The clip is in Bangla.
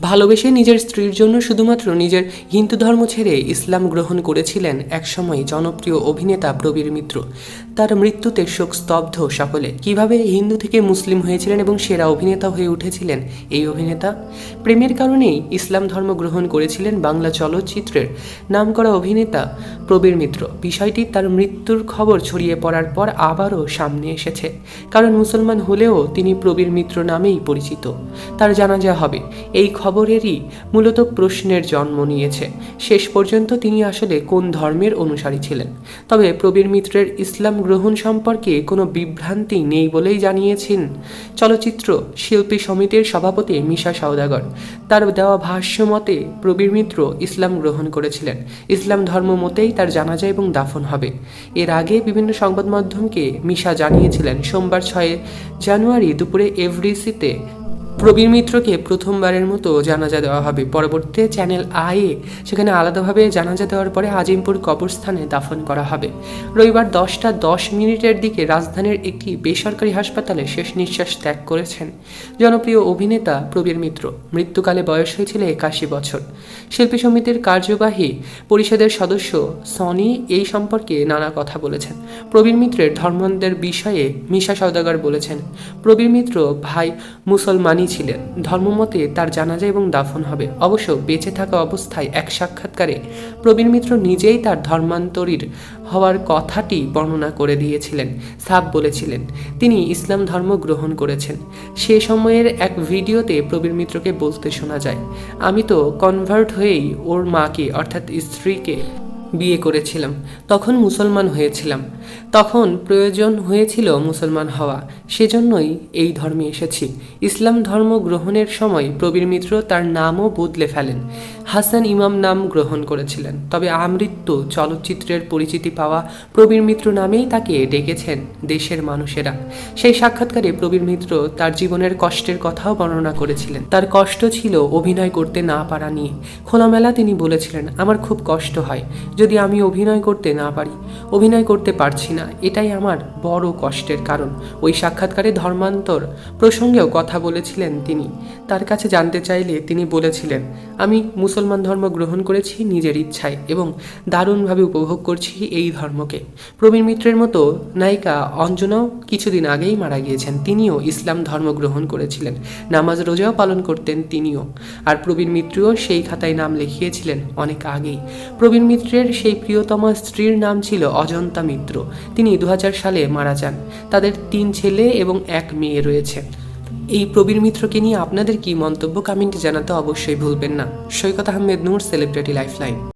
ভালোবেসে নিজের স্ত্রীর জন্য শুধুমাত্র নিজের হিন্দু ধর্ম ছেড়ে ইসলাম গ্রহণ করেছিলেন একসময় জনপ্রিয় অভিনেতা প্রবীর মিত্র। তার মৃত্যুতে শোক স্তব্ধ সকলে। কীভাবে হিন্দু থেকে মুসলিম হয়েছিলেন এবং সেরা অভিনেতা হয়ে উঠেছিলেন এই অভিনেতা? প্রেমের কারণেই ইসলাম ধর্ম গ্রহণ করেছিলেন বাংলা চলচ্চিত্রের নামকরা অভিনেতা প্রবীর মিত্র। বিষয়টি তার মৃত্যুর খবর ছড়িয়ে পড়ার পর আবারও সামনে এসেছে। কারণ মুসলমান হলেও তিনি প্রবীর মিত্র নামেই পরিচিত। তার জানাজা হবে। এই খবরেরই মূলত প্রশ্নের জন্ম নিয়েছে। শেষ পর্যন্ত তিনি আসলে কোন ধর্মের অনুসারী ছিলেন? তবে প্রবীর মিত্রের ইসলাম গ্রহণ সম্পর্কে কোনো বিভ্রান্তি নেই বলেই জানিয়েছেন চলচ্চিত্র শিল্পী সমিতির সভাপতি মিশা সওদাগর। তার দেওয়া ভাষ্য মতে, প্রবীর মিত্র ইসলাম গ্রহণ করেছিলেন। ইসলাম ধর্ম মতেই তার জানাজা এবং দাফন হবে। এর আগে বিভিন্ন সংবাদ মাধ্যমকে মিশা জানিয়েছিলেন। সোমবার ছয় জানুয়ারি দুপুরে এভরিসিতে প্রবীর মিত্রকে প্রথমবারের মতো জানাজা দেওয়া হবে। পরবর্তীতে চ্যানেল আইয়ে সেখানে আলাদাভাবে জানাজা দেওয়ার পরে আজিমপুর কবরস্থানে দাফন করা হবে। রবিবার দশটা দশ মিনিটের দিকে রাজধানীর একটি বেসরকারি হাসপাতালে শেষ নিঃশ্বাস ত্যাগ করেছেন জনপ্রিয় অভিনেতা প্রবীর মিত্র। মৃত্যুকালে বয়স হয়েছিল একাশি বছর। শিল্পী সমিতির কার্যবাহী পরিষদের সদস্য সনি এই সম্পর্কে নানা কথা বলেছেন। প্রবীর মিত্রের ধর্মান্ধের বিষয়ে মিশা সওদাগর বলেছেন, প্রবীর মিত্র ভাই মুসলমানই ছিলেন। ধর্মমতে তার জানাজা এবং দাফন হবে। অবশ্য বেঁচে থাকা অবস্থায় এক সাক্ষাৎকারে প্রবীর মিত্র নিজেই তার ধর্মান্তরীর হওয়ার কথাটি বর্ণনা করে দিয়েছিলেন সাব বলেছিলেন। তিনি ইসলাম ধর্ম গ্রহণ করেছেন। সে সময়ের এক ভিডিওতে প্রবীর মিত্রকে বলতে শোনা যায়, আমি তো কনভার্ট হয়েই ওর মাকে, অর্থাৎ স্ত্রীকে বিয়ে করেছিলাম, তখন মুসলমান হয়েছিলাম। তখন প্রয়োজন হয়েছিল মুসলমান হওয়া, সেজন্যই এই ধর্মে এসেছি। ইসলাম ধর্ম গ্রহণের সময় প্রবীর মিত্র তার নামও বদলে ফেলেন। হাসান ইমাম নাম গ্রহণ করেছিলেন। তবে আমৃত্যু চলচ্চিত্রের পরিচিতি পাওয়া প্রবীর মিত্র নামেই তাকে ডেকেছেন দেশের মানুষেরা। সেই সাক্ষাৎকারে প্রবীর মিত্র তার জীবনের কষ্টের কথাও বর্ণনা করেছিলেন। তার কষ্ট ছিল অভিনয় করতে না পারা নিয়ে। খোলামেলা তিনি বলেছিলেন, আমার খুব কষ্ট হয়। যদি আমি অভিনয় করতে না পারি, অভিনয় করতে পারছি না। এটাই আমার বড় কষ্টের কারণ। ওই সাক্ষাৎকারে ধর্মান্তর প্রসঙ্গেও কথা বলেছিলেন তিনি। তার কাছে জানতে চাইলে তিনি বলেছিলেন, আমি মুসলমান ধর্ম গ্রহণ করেছি নিজের ইচ্ছায় এবং দারুণভাবে উপভোগ করছি এই ধর্মকে। প্রবীণ মিত্রের মতো নায়িকা অঞ্জনাও কিছুদিন আগেই মারা গিয়েছেন। তিনিও ইসলাম ধর্ম গ্রহণ করেছিলেন। নামাজ রোজাও পালন করতেন তিনিও। আর প্রবীণ মিত্রও সেই খাতায় নাম লিখিয়েছিলেন অনেক আগেই। প্রবীণ মিত্রের সেই প্রিয়তমা স্ত্রীর নাম ছিল অজন্তা মিত্র। তিনি দু হাজার সালে মারা যান। তাদের তিন ছেলে এবং এক মেয়ে রয়েছে। এই প্রবীর মিত্রকে নিয়ে আপনাদের কি মন্তব্য কমেন্টে জানাতে অবশ্যই ভুলবেন না। Saikat Ahmed Noor celebrity lifeline